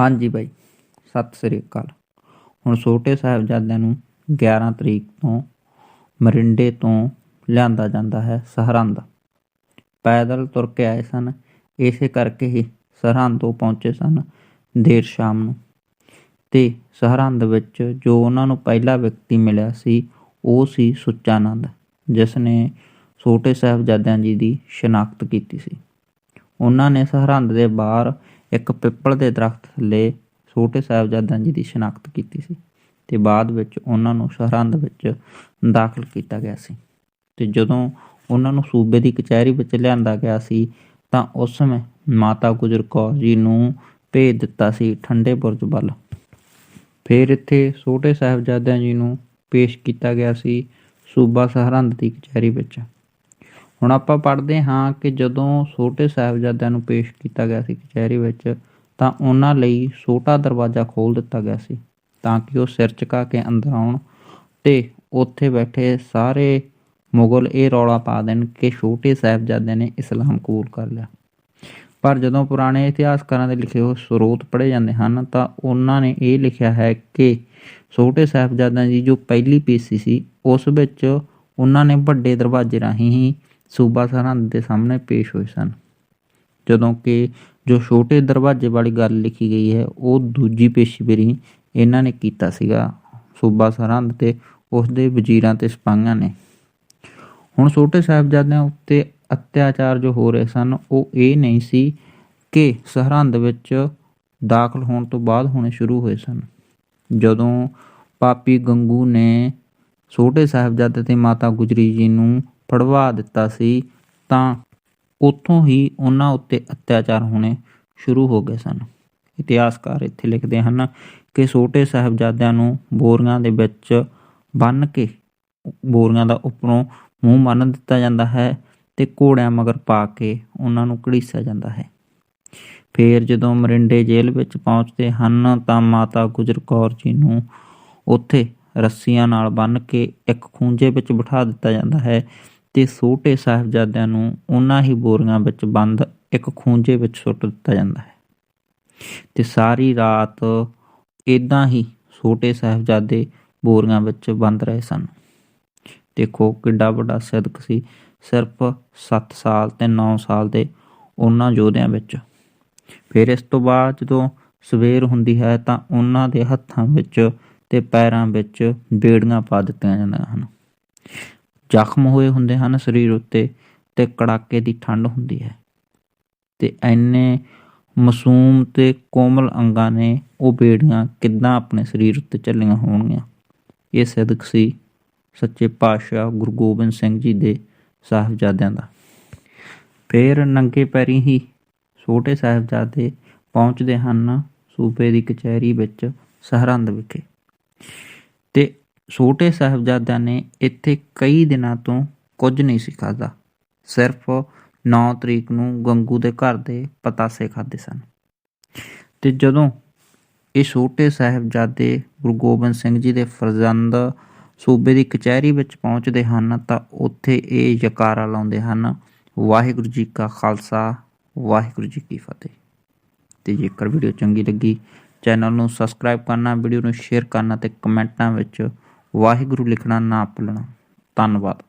ਹਾਂਜੀ ਬਾਈ, ਸਤਿ ਸ੍ਰੀ ਅਕਾਲ। ਹੁਣ ਛੋਟੇ ਸਾਹਿਬਜ਼ਾਦਿਆਂ ਨੂੰ 11 ਤਰੀਕ ਤੋਂ ਮਰਿੰਡੇ ਤੋਂ ਲਿਆਂਦਾ ਜਾਂਦਾ ਹੈ ਸਰਹੰਦ। ਪੈਦਲ ਤੁਰ ਕੇ ਆਏ ਸਨ, ਇਸੇ ਕਰਕੇ ਹੀ ਸਰਹੰਦ ਤੋਂ ਪਹੁੰਚੇ ਸਨ ਦੇਰ ਸ਼ਾਮ ਨੂੰ। ਤੇ ਸਰਹੰਦ ਵਿੱਚ ਜੋ ਉਹਨਾਂ ਨੂੰ ਪਹਿਲਾ ਵਿਅਕਤੀ ਮਿਲਿਆ ਸੀ, ਉਹ ਸੀ ਸੁੱਚਾਨੰਦ, ਜਿਸ ਨੇ ਛੋਟੇ ਸਾਹਿਬਜ਼ਾਦਿਆਂ ਜੀ ਦੀ ਸ਼ਨਾਖਤ ਕੀਤੀ ਸੀ। ਉਹਨਾਂ ਨੇ ਸਰਹੰਦ ਦੇ ਬਾਹਰ ਇੱਕ ਪਿੱਪਲ ਦੇ ਦਰਖਤ ਥੱਲੇ ਛੋਟੇ ਸਾਹਿਬਜ਼ਾਦਿਆਂ ਜੀ ਦੀ ਸ਼ਨਾਖਤ ਕੀਤੀ ਸੀ ਤੇ ਬਾਅਦ ਵਿੱਚ ਉਹਨਾਂ ਨੂੰ ਸਰਹੰਦ ਵਿੱਚ ਦਾਖਲ ਕੀਤਾ ਗਿਆ ਸੀ। ਤੇ ਜਦੋਂ ਉਹਨਾਂ ਨੂੰ ਸੂਬੇ ਦੀ ਕਚਹਿਰੀ ਵਿੱਚ ਲਿਆਂਦਾ ਗਿਆ ਸੀ, ਤਾਂ ਉਸ ਸਮੇਂ ਮਾਤਾ ਗੁਜਰ ਕੌਰ ਜੀ ਨੂੰ ਭੇਜ ਦਿੱਤਾ ਸੀ ਠੰਡੇ ਬੁਰਜ ਵੱਲ। ਫਿਰ ਇੱਥੇ ਛੋਟੇ ਸਾਹਿਬਜ਼ਾਦਿਆਂ ਜੀ ਨੂੰ ਪੇਸ਼ ਕੀਤਾ ਗਿਆ ਸੀ ਸੂਬਾ ਸਰਹੰਦ ਦੀ ਕਚਹਿਰੀ ਵਿੱਚ। ਹੁਣ ਆਪਾਂ ਪੜ੍ਹਦੇ ਹਾਂ ਕਿ ਜਦੋਂ ਛੋਟੇ ਸਾਹਿਬਜ਼ਾਦਿਆਂ ਨੂੰ ਪੇਸ਼ ਕੀਤਾ ਗਿਆ ਸੀ ਕਚਹਿਰੀ ਵਿੱਚ, ਤਾਂ ਉਹਨਾਂ ਲਈ ਛੋਟਾ ਦਰਵਾਜ਼ਾ ਖੋਲ ਦਿੱਤਾ ਗਿਆ ਸੀ ਤਾਂ ਕਿ ਉਹ ਸਿਰ ਝੁਕਾ ਕੇ ਅੰਦਰ ਆਉਣ ਤੇ ਉੱਥੇ ਬੈਠੇ ਸਾਰੇ ਮੁਗਲ ਇਹ ਰੌਲਾ ਪਾ ਦੇਣ ਕਿ ਛੋਟੇ ਸਾਹਿਬਜ਼ਾਦਿਆਂ ਨੇ ਇਸਲਾਮ ਕਬੂਲ ਕਰ ਲਿਆ। ਪਰ ਜਦੋਂ ਪੁਰਾਣੇ ਇਤਿਹਾਸਕਾਰਾਂ ਦੇ ਲਿਖੇ ਹੋਏ ਸਰੋਤ ਪੜ੍ਹੇ ਜਾਂਦੇ ਹਨ, ਤਾਂ ਉਹਨਾਂ ਨੇ ਇਹ ਲਿਖਿਆ ਹੈ ਕਿ ਛੋਟੇ ਸਾਹਿਬਜ਼ਾਦਿਆਂ ਦੀ ਜੋ ਪਹਿਲੀ ਪੀਸੀ ਸੀ, ਉਸ ਵਿੱਚ ਉਹਨਾਂ ਨੇ ਵੱਡੇ ਦਰਵਾਜ਼ੇ ਰਾਹੀਂ ਹੀ ਸੂਬਾ ਸਰਹੰਦ ਦੇ ਸਾਹਮਣੇ ਪੇਸ਼ ਹੋਏ ਸਨ। ਜਦੋਂ ਕਿ ਜੋ ਛੋਟੇ ਦਰਵਾਜ਼ੇ ਵਾਲੀ ਗੱਲ ਲਿਖੀ ਗਈ ਹੈ, ਉਹ ਦੂਜੀ ਪੇਸ਼ੀਵਰੀ ਇਹਨਾਂ ਨੇ ਕੀਤਾ ਸੀਗਾ। ਸੂਬਾ ਸਰਹੰਦ ਤੇ ਉਸ ਦੇ ਵਜ਼ੀਰਾਂ ਤੇ ਸਿਪਾਹੀਆਂ ਨੇ। ਹੁਣ ਛੋਟੇ ਸਾਹਿਬਜ਼ਾਦਿਆਂ ਉੱਤੇ ਅਤਿਆਚਾਰ ਜੋ ਹੋ ਰਹੇ ਸਨ, ਉਹ ਇਹ ਨਹੀਂ ਸੀ ਕਿ ਸਰਹੰਦ ਵਿੱਚ ਦਾਖਲ ਹੋਣ ਤੋਂ ਬਾਅਦ ਹੋਣੇ ਸ਼ੁਰੂ ਹੋਏ ਸਨ। ਜਦੋਂ ਪਾਪੀ ਗੰਗੂ ਨੇ ਛੋਟੇ ਸਾਹਿਬਜ਼ਾਦੇ ਤੇ ਮਾਤਾ ਗੁਜਰੀ ਜੀ ਨੂੰ ਫੜਵਾ ਦਿੱਤਾ ਸੀ ਤਾਂ ਉੱਥੋਂ ਹੀ ਉਹਨਾਂ ਉੱਤੇ ਅਤਿਆਚਾਰ ਹੋਣੇ ਸ਼ੁਰੂ ਹੋ ਗਏ ਸਨ। ਇਤਿਹਾਸਕਾਰ ਇੱਥੇ ਲਿਖਦੇ ਹਨ ਕਿ ਛੋਟੇ ਸਾਹਿਬਜ਼ਾਦਿਆਂ ਨੂੰ ਬੋਰੀਆਂ ਦੇ ਵਿੱਚ ਬੰਨ੍ਹ ਕੇ, ਬੋਰੀਆਂ ਦਾ ਉੱਪਰੋਂ ਮੂੰਹ ਮੰਨ ਦਿੱਤਾ ਜਾਂਦਾ ਹੈ ਤੇ ਘੋੜਿਆਂ ਮਗਰ ਪਾ ਕੇ ਉਹਨਾਂ ਨੂੰ ਘੜੀਸਿਆ ਜਾਂਦਾ ਹੈ। ਫਿਰ ਜਦੋਂ ਮਰਿੰਡੇ ਜੇਲ੍ਹ ਵਿੱਚ ਪਹੁੰਚਦੇ ਹਨ ਤਾਂ ਮਾਤਾ ਗੁਜਰ ਕੌਰ ਜੀ ਨੂੰ ਉੱਥੇ ਰੱਸੀਆਂ ਨਾਲ ਬੰਨ੍ਹ ਕੇ ਇੱਕ ਖੂੰਜੇ ਵਿੱਚ ਬਿਠਾ ਦਿੱਤਾ ਜਾਂਦਾ ਹੈ ਤੇ ਛੋਟੇ ਸਾਹਿਬਜ਼ਾਦਿਆਂ ਨੂੰ ਉਹਨਾਂ ਹੀ ਬੋਰੀਆਂ ਵਿੱਚ ਬੰਦ ਇੱਕ ਖੂੰਜੇ ਵਿੱਚ ਸੁੱਟ ਦਿੱਤਾ ਜਾਂਦਾ ਹੈ। ਤੇ ਸਾਰੀ ਰਾਤ ਇਦਾਂ ਹੀ ਛੋਟੇ ਸਾਹਿਬਜ਼ਾਦੇ ਬੋਰੀਆਂ ਵਿੱਚ ਬੰਦ ਰਹੇ ਸਨ। ਦੇਖੋ ਕਿੱਡਾ ਵੱਡਾ ਸਿਦਕ ਸੀ। ਸਿਰਫ 7 ਸਾਲ ਤੇ 9 ਸਾਲ ਦੇ ਉਹਨਾਂ ਯੋਧਿਆਂ ਵਿੱਚ। ਫਿਰ ਇਸ ਤੋਂ ਬਾਅਦ ਜਦੋਂ ਸਵੇਰ ਹੁੰਦੀ ਹੈ ਤਾਂ ਉਹਨਾਂ ਦੇ ਹੱਥਾਂ ਵਿੱਚ ਤੇ ਪੈਰਾਂ ਵਿੱਚ ਬੇੜੀਆਂ ਪਾ ਦਿੱਤੀਆਂ ਜਾਂਦੀਆਂ ਹਨ। ਜ਼ਖਮ ਹੋਏ ਹੁੰਦੇ ਹਨ ਸਰੀਰ ਉੱਤੇ ਤੇ ਕੜਾਕੇ ਦੀ ਠੰਡ ਹੁੰਦੀ ਹੈ। ਤੇ ਐਨੇ ਮਾਸੂਮ ਤੇ ਕੋਮਲ ਅੰਗਾਂ ਨੇ ਉਹ ਬੇੜੀਆਂ ਕਿੱਦਾਂ ਆਪਣੇ ਸਰੀਰ ਉੱਤੇ ਚੱਲੀਆਂ ਹੋਣਗੀਆਂ? ਇਹ ਸਦਕ ਸੀ ਸੱਚੇ ਪਾਤਸ਼ਾਹ ਗੁਰੂ ਗੋਬਿੰਦ ਸਿੰਘ ਜੀ ਦੇ ਸਾਹਿਬਜ਼ਾਦਿਆਂ ਦਾ। ਫਿਰ ਨੰਗੇ ਪੈਰੀ ਹੀ ਛੋਟੇ ਸਾਹਿਬਜ਼ਾਦੇ ਪਹੁੰਚਦੇ ਹਨ ਸੂਬੇ ਦੀ ਕਚਹਿਰੀ ਵਿੱਚ ਸਰਹੰਦ ਵਿਖੇ। ਤੇ ਛੋਟੇ ਸਾਹਿਬਜ਼ਾਦਿਆਂ ਨੇ ਇੱਥੇ ਕਈ ਦਿਨਾਂ ਤੋਂ ਕੁਝ ਨਹੀਂ ਸੀ ਖਾਧਾ। ਸਿਰਫ 9 ਤਰੀਕ ਨੂੰ ਗੰਗੂ ਦੇ ਘਰ ਦੇ ਪਤਾਸੇ ਖਾਦੇ ਸਨ। ਤੇ ਜਦੋਂ ਇਹ ਛੋਟੇ ਸਾਹਿਬਜ਼ਾਦੇ ਗੁਰੂ ਗੋਬਿੰਦ ਸਿੰਘ ਜੀ ਦੇ ਫਰਜ਼ੰਦ ਸੂਬੇ ਦੀ ਕਚਹਿਰੀ ਵਿੱਚ ਪਹੁੰਚਦੇ ਹਨ, ਤਾਂ ਉੱਥੇ ਇਹ ਜਕਾਰਾ ਲਾਉਂਦੇ ਹਨ, ਵਾਹਿਗੁਰੂ ਜੀ ਕਾ ਖਾਲਸਾ, ਵਾਹਿਗੁਰੂ ਜੀ ਕੀ ਫਤਿਹ। ਤੇ ਜੇਕਰ ਵੀਡੀਓ ਚੰਗੀ ਲੱਗੀ, ਚੈਨਲ ਨੂੰ ਸਬਸਕ੍ਰਾਈਬ ਕਰਨਾ, ਵੀਡੀਓ ਨੂੰ ਸ਼ੇਅਰ ਕਰਨਾ ਤੇ ਕਮੈਂਟਾਂ ਵਿੱਚ ਵਾਹਿਗੁਰੂ ਲਿਖਣਾ ਨਾ ਭੁੱਲਣਾ। ਧੰਨਵਾਦ।